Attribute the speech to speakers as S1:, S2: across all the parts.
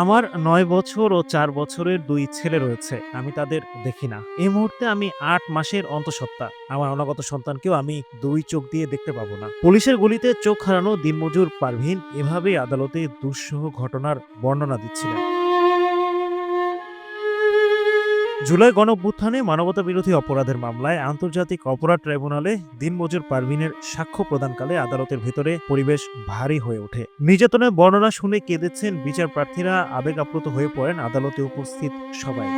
S1: আমার নয় বছর ও চার বছরের দুই ছেলে রয়েছে, আমি তাদের দেখি না। এই মুহূর্তে আমি আট মাসের অন্তঃসত্ত্বা। আমার অনাগত সন্তানকেও আমি দুই চোখ দিয়ে দেখতে পাবো না। পুলিশের গুলিতে চোখ হারানো দিনমজুর পারভিন এভাবেই আদালতে দুঃসহ ঘটনার বর্ণনা দিচ্ছিলেন। জুলাই গণঅভ্যুত্থানে মানবতা বিরোধী অপরাধের মামলায় আন্তর্জাতিক অপরাধ ট্রাইব্যুনালে দিনমজুর পারভিনের সাক্ষ্য প্রদানকালে আদালতের ভেতরে পরিবেশ ভারী হয়ে ওঠে। নির্যাতনের বর্ণনা শুনে কেঁদেছেন বিচার প্রার্থীরা আবেগ আপ্লুত হয়ে পড়েন আদালতে উপস্থিত সবাই।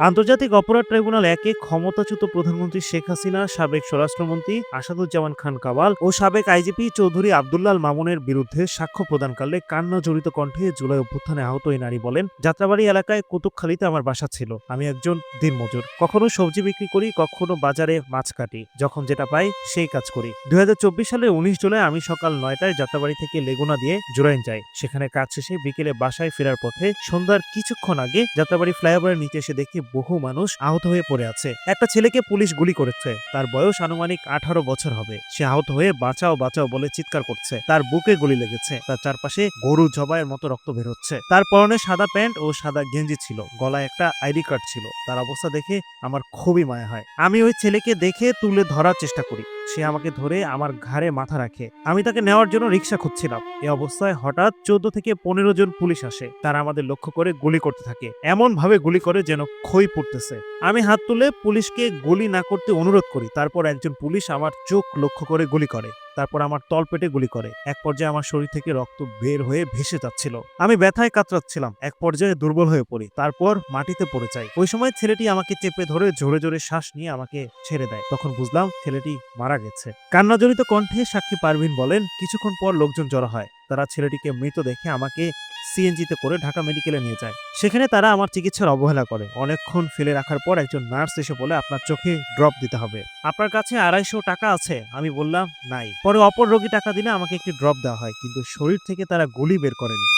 S1: আন্তর্জাতিক অপরাধ ট্রাইব্যুনাল একে ক্ষমতাচ্যুত প্রধানমন্ত্রী শেখ হাসিনা, সাবেক স্বরাষ্ট্রমন্ত্রী আসাদুজ্জামান খান কাওয়াল ও সাবেক আইজিপি চৌধুরী আবদুল্লাল মামুনের বিরুদ্ধে সাক্ষ্য প্রদানকালে কান্না জড়িত কণ্ঠে জুলাই অভ্যুত্থানে আহত এই নারী বলেন, যাত্রাবাড়ি এলাকায় কুতুবখালীতে আমার বাসা ছিল। আমি একজন দিনমজুর। কখনো সবজি বিক্রি করি, কখনো বাজারে মাছ কাটি। যখন যেটা পাই, সেই কাজ করি। দুই সালের উনিশ জুলাই আমি সকাল নয়টায় যাত্রাবাড়ি থেকে লেগুনা দিয়ে জুরাইন যাই। সেখানে কাজ শেষে বিকেলে বাসায় ফেরার পথে সন্ধ্যার কিছুক্ষণ আগে যাত্রাবাড়ি ফ্লাইওভারের নিচে এসে দেখি বহু মানুষ আহত হয়ে পড়ে আছে। একটা ছেলেকে পুলিশ গুলি করেছে। তার বয়স আনুমানিক আঠারো বছর হবে। সে আহত হয়ে বাঁচাও বাঁচাও বলে চিৎকার করছে। তার বুকে গুলি লেগেছে। তার চারপাশে গরু জবাইয়ের মতো রক্ত বের হচ্ছে। তার পরনে সাদা প্যান্ট ও সাদা গেঞ্জি ছিল। গলায় একটা আইডি কার্ড ছিল। তার অবস্থা দেখে আমার খুবই মায়া হয়। আমি ওই ছেলেকে দেখে তুলে ধরার চেষ্টা করি। সে আমাকে ধরে আমার ঘাড়ে মাথা রাখে। আমি তাকে নেওয়ার জন্য রিক্সা খুঁজছিলাম। এ অবস্থায় হঠাৎ চোদ্দ থেকে পনেরো জন পুলিশ আসে। তারা আমাদের লক্ষ্য করে গুলি করতে থাকে। এমন ভাবে গুলি করে যেন খই পড়তেছে। আমি হাত তুলে পুলিশকে গুলি না করতে অনুরোধ করি। তারপর একজন পুলিশ আমার চোখ লক্ষ্য করে গুলি করে। তারপর আমার তলপেটে গুলি করে। এক পর্যায়ে আমার শরীর থেকে রক্ত বের হয়ে ভেসে যাচ্ছিল। আমি ব্যথায় কাতরাচ্ছিলাম। এক পর্যায়ে দুর্বল হয়ে পড়ি। তারপর মাটিতে পড়ে যাই। ওই সময় ছেলেটি আমাকে চেপে ধরে জোরে জোরে শ্বাস নিয়ে আমাকে ছেড়ে দেয়। তখন বুঝলাম ছেলেটি মারা গেছে। কান্নাজনিত কণ্ঠে সাক্ষী পারভিন বলেন, কিছুক্ষণ পর লোকজন জড়ো হয়। তারা ছেলেটিকে মৃত দেখে আমাকে সিএনজিতে করে ঢাকা মেডিকেলে নিয়ে যায়। সেখানে তারা আমার চিকিৎসার অবহেলা করে। অনেকক্ষণ ফেলে রাখার পর একজন নার্স এসে বলে, আপনার চোখে ড্রপ দিতে হবে। আপনার কাছে আড়াইশো টাকা আছে? আমি বললাম, নাই। পরে অপর রোগী টাকা দিলে আমাকে একটি ড্রপ দেওয়া হয়, কিন্তু শরীর থেকে তারা গুলি বের করেনি।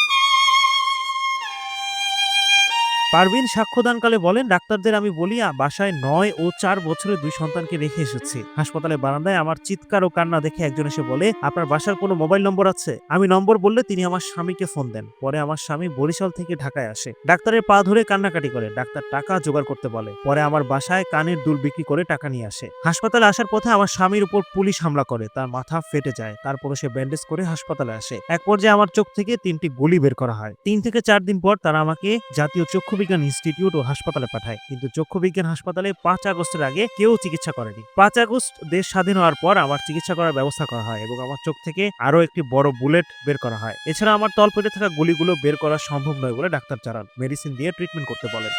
S1: পারভিন সাক্ষ্যদানকালে বলেন, ডাক্তারদের আমি বলি বাসায় নয় ও চার বছরের দুই সন্তানকে রেখে এসেছি। হাসপাতালে বারান্দায় আমার চিৎকার ও কান্না দেখে একজন এসে বলে, আপনার বাসার কোনো মোবাইল নম্বর আছে? আমি নম্বর বললে তিনি আমার স্বামীকে ফোন দেন। পরে আমার স্বামী বরিশাল থেকে ঢাকায় আসে। ডাক্তারের পা ধরে কান্নাকাটি করে। ডাক্তার টাকা জোগাড় করতে বলে। পরে আমার বাসায় কানের দুল বিক্রি করে টাকা নিয়ে আসে। হাসপাতালে আসার পথে আমার স্বামীর উপর পুলিশ হামলা করে। তার মাথা ফেটে যায়। তারপরে সে ব্যান্ডেজ করে হাসপাতালে আসে। এক পর্যায়ে আমার চোখ থেকে তিনটি গুলি বের করা হয়। তিন থেকে চার দিন পর তারা আমাকে জাতীয় চক্ষু বিজ্ঞান ইনস্টিটিউট ও হাসপাতালে পাঠায়, কিন্তু চক্ষুবিজ্ঞান হাসপাতালে পাঁচ আগস্টের আগে কেউ চিকিৎসা করেনি। পাঁচ আগস্ট দেশ স্বাধীন হওয়ার পর আমার চিকিৎসা করার ব্যবস্থা করা হয় এবং আমার চোখ থেকে আরও একটি বড় বুলেট বের করা হয়। এছাড়া আমার তলপেটে থাকা গুলিগুলো বের করা সম্ভব নয় বলে ডাক্তার জানান। মেডিসিন দিয়ে ট্রিটমেন্ট করতে বলেন।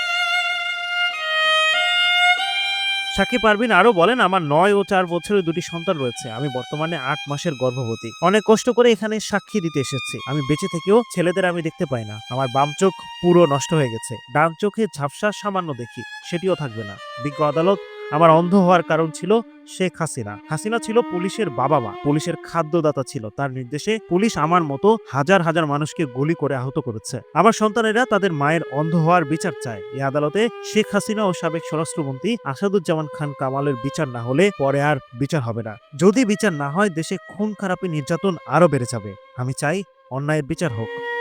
S1: সাকিব পারভিন আরও বলেন, আমার নয় ও চার বছরের দুটি সন্তান রয়েছে। আমি বর্তমানে আট মাসের গর্ভবতী। অনেক কষ্ট করে এখানে সাক্ষী দিতে এসেছি। আমি বেঁচে থেকেও ছেলেদের আমি দেখতে পাই না। আমার বাম চোখ পুরো নষ্ট হয়ে গেছে। ডান চোখে ঝাপসা সামান্য দেখি। সেটিও থাকবে না। বিজ্ঞ আদালত আমার অন্ধ হওয়ার কারণ ছিল শেখ হাসিনা। হাসিনা ছিল পুলিশের বাবা মা পুলিশের খাদ্যদাতা ছিল। তার নির্দেশে পুলিশ আমার মতো হাজার হাজার মানুষকে গুলি করে আহত করেছে। আমার সন্তানেরা তাদের মায়ের অন্ধ হওয়ার বিচার চায়। এই আদালতে শেখ হাসিনা ও সাবেক স্বরাষ্ট্রমন্ত্রী আসাদুজ্জামান খান কামালের বিচার না হলে পরে আর বিচার হবে না। যদি বিচার না হয়, দেশে খুন খারাপি নির্যাতন আরও বেড়ে যাবে। আমি চাই অন্যায়ের বিচার হোক।